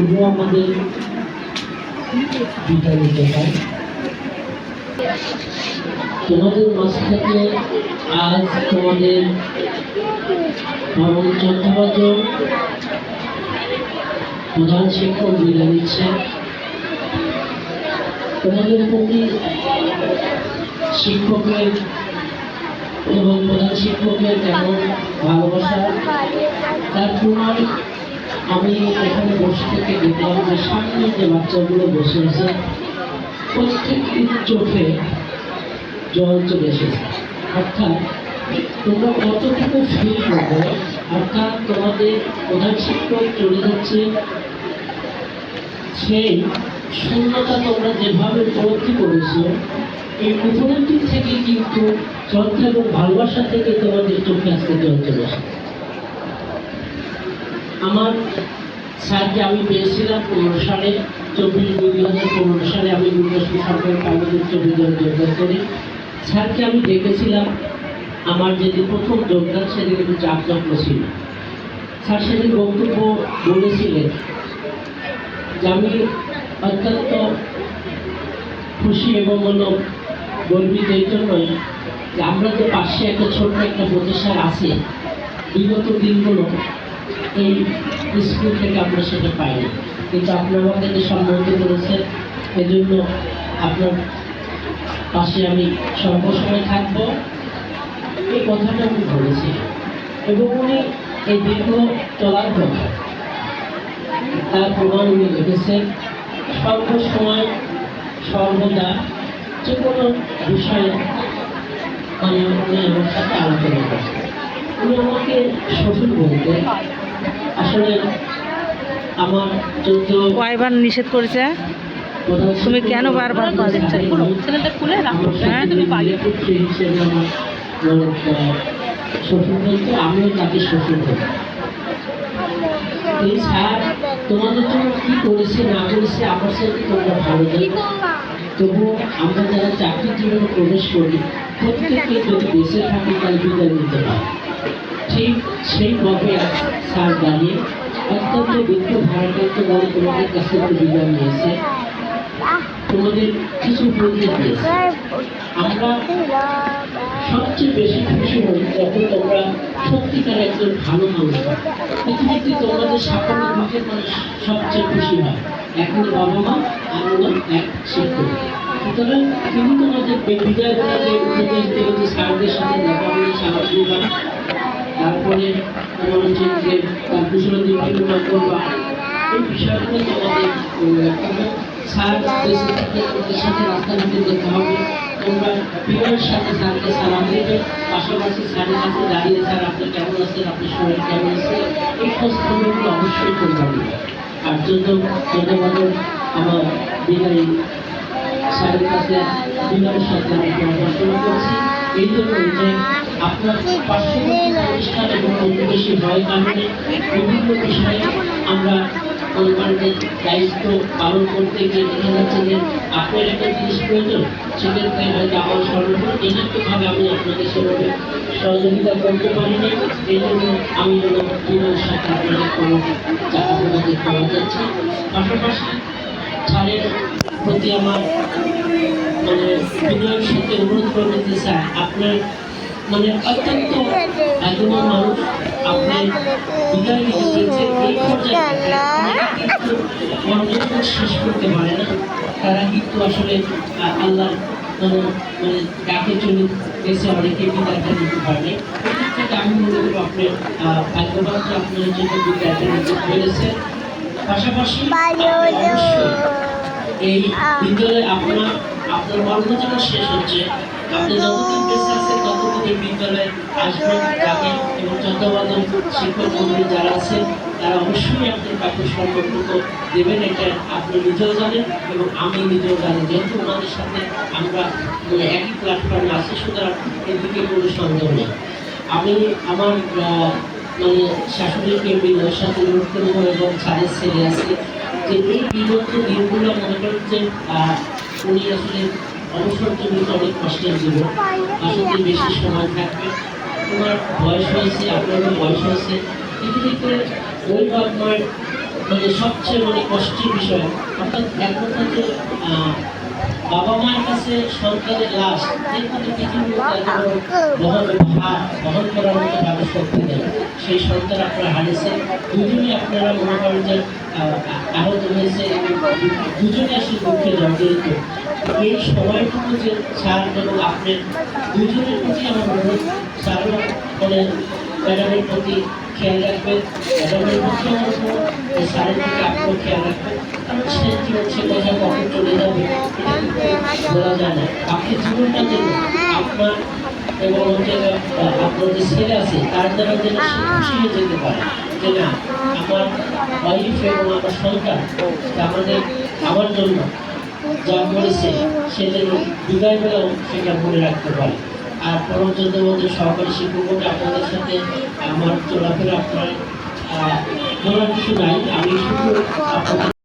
শুভ আমাদের বিদায় হয় তোমাদের মাঝ থেকে আজ তোমাদের ভবন চট্টোপাধ্যায় প্রধান শিক্ষক বিদায় নিচ্ছে তোমাদের প্রতি শিক্ষকের এবং প্রধান শিক্ষকের কেমন ভালোবাসা, তার প্রমাণ আমি এখানে বসে থেকে দেখলাম যে সামনে যে বাচ্চাগুলো বসে আছে প্রত্যেকটির চোখে জল চলে এসেছে। অর্থাৎ তোমরা কতটুকু ফিল করবে? অর্থাৎ তোমাদের প্রধান শিক্ষক চলে যাচ্ছে? সেই শূন্যতা তোমরা যেভাবে উপলব্ধি করেছ, এই উপলব্ধি থেকে কিন্তু শ্রদ্ধা এবং ভালোবাসা থেকে তোমাদের চোখে আজকে জল চলে এসেছে। আমার স্যারকে আমি পেয়েছিলাম পনেরো সালে চব্বিশ দুই হাজার পনেরো সালে আমি দুর্গাশ্রী সরকারি প্রাইভেট উচ্চ বিদ্যালয়ে যোগদান করি। স্যারকে আমি দেখেছিলাম, আমার যেদিন প্রথম যোগদান সেদিন একটু চাপচক্র ছিল। স্যার সেদিন বক্তব্য বলেছিলেন যে আমি অত্যন্ত খুশি এবং হলো গর্বিত এই জন্যই যে আমরা যে পাশে একটা ছোট্ট একটা প্রতিষ্ঠান আছে, বিগত দিনগুলো এই স্কুল থেকে আমরা সেটা পাইনি। কিন্তু আপনি আমাদেরকে সম্মানিত করেছেন। এজন্য আপনার পাশে আমি সর্বসময় থাকব। এই কথাটা আমি বলেছি। এবং উনি এই দীর্ঘ চলার পর তার প্রমাণ উনি রেখেছেন সর্বসময়, সর্বদা যে কোনো বিষয়ে মানে উনি আমার সাথে আলোচনা করেন উনি আমাকে শ্বশুর বলতে আসলে আমার কয়বার নিষেধ করেছে। তুমি কেন বারবার পা দিচ্ছ? ছেলেটা খুলে রাখো, হ্যাঁ, তুমি পালিয়ে শ্বশুর বলতে আমিও তাকে শ্বশুর বলি এই স্যার তোমাদের জন্য কি করেছে না করেছে আমার সাথে তোমরা ভালো তবু আমরা যারা চাকরির জীবনে প্রবেশ করি প্রত্যেকে যদি বেঁচে থাকি তার বিদায় নিতে পারি। ঠিক সেইভাবে স্যার দাঁড়িয়ে অত্যন্ত দুঃখ ভারাক্রান্ত বলে তোমাদের কাছে বিদায় নিয়েছে। তোমাদের কিছু বলতে আমরা সবচেয়ে বেশি খুশি হই যখন তোমরা সত্যিকার একজন ভালো মানুষ। পৃথিবীতে তোমাদের সাফল্য দেখে মানুষ সবচেয়ে খুশি হয়। এখন বাবা মা হলো এক শিক্ষক সুতরাং তিনি তোমাদের বিদায় বেলা উপদেশ দিল যে স্যারদের সাথে দেখা হলে সাহায্য তারপরে হচ্ছে যে তার কুশলতি বিনিময় করবা এই বিষয়গুলো তোমাদের থেকে সাথে রাস্তাঘাটে যেতে হবে। সাথে স্যারকে পাশাপাশি স্যারের কাছে দাঁড়িয়ে, স্যার আপনি কেমন আছেন? আপনার শরীর কেমন আছে এই খোঁজ খবরগুলো অবশ্যই করবেন আর জন্য ধন্যবাদ আমার বিনয়ী স্যারের কাছে বিনয়ের সাথে আমি আপনার পার্শ্ববর্তী প্রতিষ্ঠান এবং প্রতিবেশী হয় কারণে বিভিন্ন বিষয়ে আমরা পরিবারের দায়িত্ব পালন করতে গিয়ে যে আপনার একটা জিনিস প্রয়োজন, সেক্ষেত্রে হয়তো আমি আপনাকে সেভাবে সহযোগিতা করতে পারিনি। এই জন্য আমি বিনয়ের সাথে আপনাদের আপনাদের পাওয়া যাচ্ছে। পাশাপাশি স্যারের প্রতি আমার মানে বিনয়ের সাথে অনুরোধ করতে যে স্যার আপনার মানে অত্যন্ত একজন মানুষ আপনার নিতে চেয়েছেন এই পর্যায়ে শেষ করতে পারে না। তারা কিন্তু আসলে আল্লাহ মানে মানে ডাকে চলে গেছে অনেকে বিদায়টা নিতে এদিক আমি মনে করব আপনার ভাগ্যবান আপনার জন্য বিদায়টা নিতে পেরেছেন। পাশাপাশি এই বিদ্যালয়ে আপনার আপনার কর্মজীবন শেষ হচ্ছে। আপনি যতদিন বেঁচে আছেন ততদিন বিদ্যালয়ে আসবেন যাবেন এবং চন্দ্রবাদন শিক্ষক মন্ডলী যারা আছেন তারা অবশ্যই আপনার প্রাপ্য সম্পর্ক দেবেন। এটা আপনি নিজেও জানেন এবং আমি নিজেও জানি। যেহেতু ওনাদের সাথে আমরা মানে একই প্ল্যাটফর্মে আছি সুতরাং এদিকে কোনো সন্দেহ নেই। আমি আমার মানে শাশুড়িকে বিনয়ের সাথে অনুরোধ করব এবং ছাদের ছেলে আছে যে এই বিগত দিনগুলো মনে করেন যে উনি আসলে অবসর জন্য অনেক কষ্টের জীবন আসলে বেশি সময় থাকবে। তোমার বয়স হয়েছে, আপনারও বয়স হয়েছে। পৃথিবীতে ওই বাপ মায়ের মানে সবচেয়ে মানে কষ্টের বিষয়। অর্থাৎ এক কথা যে বাবা মায়ের কাছে সন্তানের লাশ এত বড় বহন বহন করার মতো তাদের শক্তি দেয়। সেই সন্তান আপনারা হারিয়েছেন। দুজনই আপনারা মনে করেন যে আহত হয়েছে দুজনে দুঃখে জর্জরিত। এই সময়টুকু যে স্যার এবং আপনার দুজনের প্রতি আমার অনুরোধ, স্যার মানে প্রতি খেয়াল রাখবেন প্রতি আপনিও খেয়াল রাখবেন। সে চলে যাবে, বলা আপনি আপনার এবং আপনার যে ছেলে তার দ্বারা যেন যেতে পারে। আমার আমার জন্য যা করেছে, সে বিদায় বেলাও সেটা মনে রাখতে পারে। আর পরবর্তীতে মধ্যে সহকারী শিক্ষক আপনাদের সাথে আমার চলাফেরা আপনার বলার কিছু নাই। আমি শুধু আপনাদের